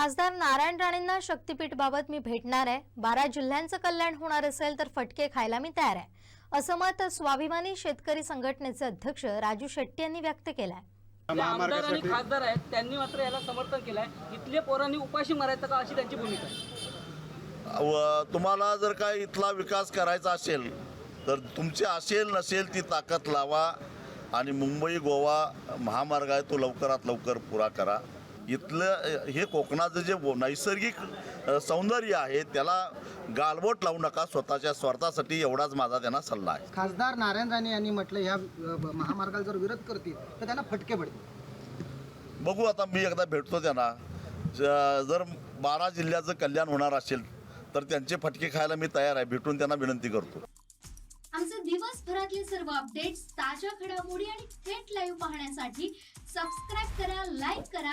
खासदार नारायण राणेंना शक्तीपीठ बाबत मी भेटणार आहे. बारा जिल्ह्यांचं कल्याण होणार असेल तर फटके खायला मी तयार आहे. असं मत स्वाभिमानी शेतकरी संघटनेचे अध्यक्ष राजू शेट्टी यांनी व्यक्त केलं आहे आमदार आणि खासदार आहेत त्यांनी मात्र याला समर्थन केलं आहे इथल्या पोरांनी उपाशी मारायचं का अशी त्यांची भूमिका आहे? व तुम्हाला जर काय इथला विकास करायचा असेल तर तुमची असेल नसेल ती ताकद लावा आणि मुंबई गोवा महामार्ग आहे तो लवकरात लवकर पुरा करा. इथलं हे कोकणाचं जे व- नैसर्गिक सौंदर्य आहे त्याला गालबोट लावू नका स्वतःच्या स्वार्थासाठी एवढाच माझा त्यांना सल्ला आहे. खासदार नारायण राणे यांनी म्हटलं ह्या ब- महामार्गाला जर विरोध करतील तर त्यांना फटके पडतील. बघू आता मी एकदा भेटतो त्यांना. जर बारा जिल्ह्याचं कल्याण होणार असेल तर त्यांचे फटके खायला मी तयार आहे. भेटून त्यांना विनंती करतो. आमचे दिवसभरातले सर्व अपडेट्स ताज्या घडामोडी आणि थेट लाईव्ह पाहण्यासाठी सबस्क्राईब करा लाईक करा